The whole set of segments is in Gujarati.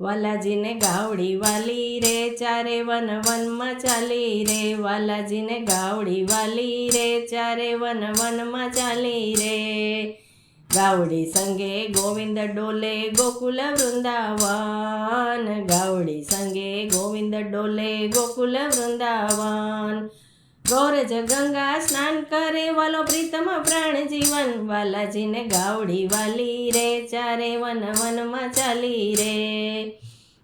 વાલાજીને ગાવડી વાલી રે, ચારે વન વનમાં ચાલી રે. વાલાજીને ગાવડી વાલી રે, ચારે વન વનમાં ચાલી રે. ગાવડી સંગે ગોવિંદ ડોલે ગોકુલ વૃંદાવન. ગાવડી સંગે ગોવિંદ ડોલે ગોકુલ વૃંદાવન. ગોરજ ગંગા સ્નાન કરે, વાલો પ્રીતમ પ્રાણ જીવન. વાલાજીને ગાવડી વાલી રે, ચારે વન વનમાં ચાલી રે.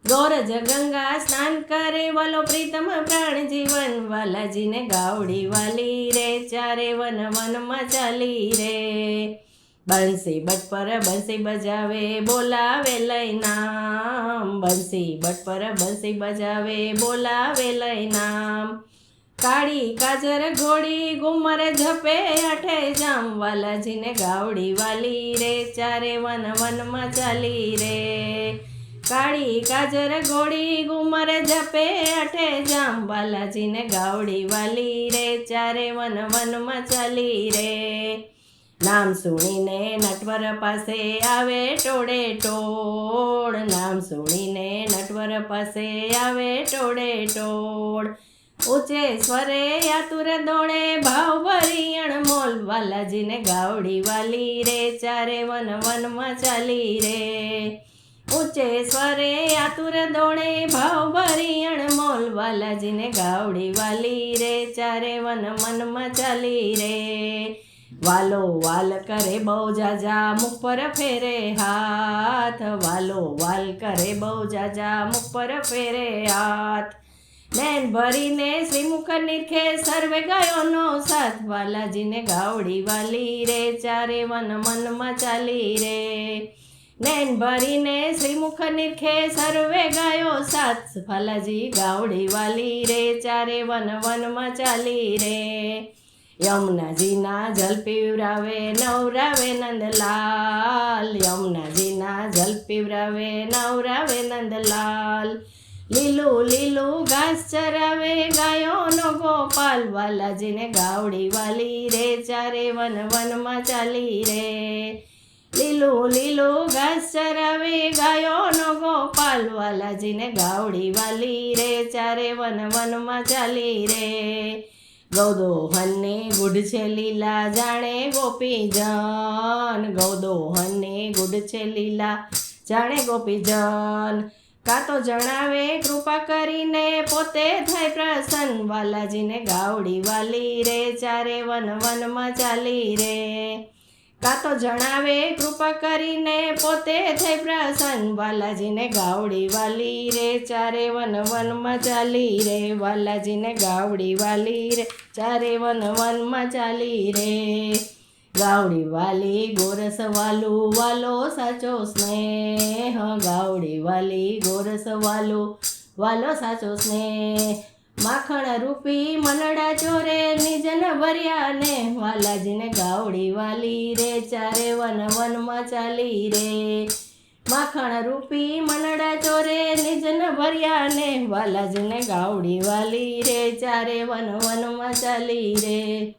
ગોરજ ગંગા સ્નાન કરે, વાલો પ્રીતમ પ્રાણ જીવન. વાલાજીને ગાવડી વાલી રે, ચારે વન વનમાં ચાલી રે. બંસી બટ પર બંસી બજાવે, બોલાવે લઈ નામ બંસી બટ પર બંસી બજાવે, બોલાવે લઈ નામ કાળી કાજર ઘોડી ગુમર ઝપે અઠે જામ વાલાજીને ગાવડી વાલી રે, ચારે વન વનમાં ચાલી રે. કાળી કાજર ઘોડી ગુમર ઝપે અઠે જામ બાલાજીને ગાવડી વાલી રે, ચારે વન વનમાં ચાલી રે. નામ સુણીને નટવર પાસે આવે ટોળે ટોળ. નામ સુણીને નટવર પાસે આવે ટોળે ટોળ. ઊંચે સ્વરે આતુર દોડે ભાવ ભરિયણ મોલ બાલાજીને ગાવડી વાલી રે, ચારે વન વનમાં ચાલી રે. ઊંચે સ્વરે આતુર દોડે ભાવ ભરિયણ મોલ બાલાજીને ગાવડી વાલી રે, ચારે વન મનમાં ચાલી રે. વાલો વાલ કરે બહુ જાજા, મુખ પર ફેરે હાથ. વાલો વાલ કરે બહુ જાજા, મુખ પર ફેરે હાથ. નૈન ભરીને શ્રીમુખ નિરખે સર્વે ગાયોનો સાથ. બાલાજીને ગાવડી વાલી રે, ચારે વન મનમાં ચાલી રે. નૈન ભરીને શ્રીમુખ નિરખે સર્વે ગાયો સાથ. બાલાજી ગાવડી વાલી રે, ચારે વન વનમાં ચાલી રે. યમુનાજીના જલ પીવરાવે, નવરાવે નંદલાલ. યમુનાજીના જલ પીવરાવે, નવરાવે નંદલાલ. લીલું લીલું ઘાસ ચરાવે, ગાયોનો ગોપાલ વાલાજીને ગાવડી વાલી રે, ચારે વન વનમાં ચાલી રે. લીલું લીલું ઘાસ ચરાવે, ગાયોનો ગોપાલ વાલાજીને ગાવડી વાલી રે, ચારે વન વનમાં ચાલી રે. ગૌદોહનને ગુડ છે લીલા, જાણે ગોપીજન ગૌદોહનને ગુડ છે લીલા, જાણે ગોપીજન કાં તો જણાવે કૃપા કરીને પોતે થાય પ્રસન્ન. વાલાજીને ગાવડી વાલી રે, ચારે વન વનમાં ચાલી રે. કાં તો જણાવે કૃપા કરીને પોતે થઈ પ્રસન્ન. વાલાજીને ગાવડી વાલી રે, ચારે વન વનમાં ચાલી રે. વાલાજીને ગાવડી વાલી રે, ચારે વન વનમાં ચાલી રે. ગાવડી વાલી ગોરસ વાલું વાલો સાચો સ્નેહ. ગાવડી વાલી ગોરસ વાલો વાલો સાચો સ્નેહ. માખણ રૂપી મનડા ચોરે, નિજન ભર્યા ને વાલાજીને ગાવડી વાલી રે, ચારે વન વનમાં ચાલી રે. માખણ રૂપી મનડા ચોરે, નિજન ભર્યા ને વાલાજીને ગાવડી વાલી રે, ચારે વન વનમાં ચાલી રે.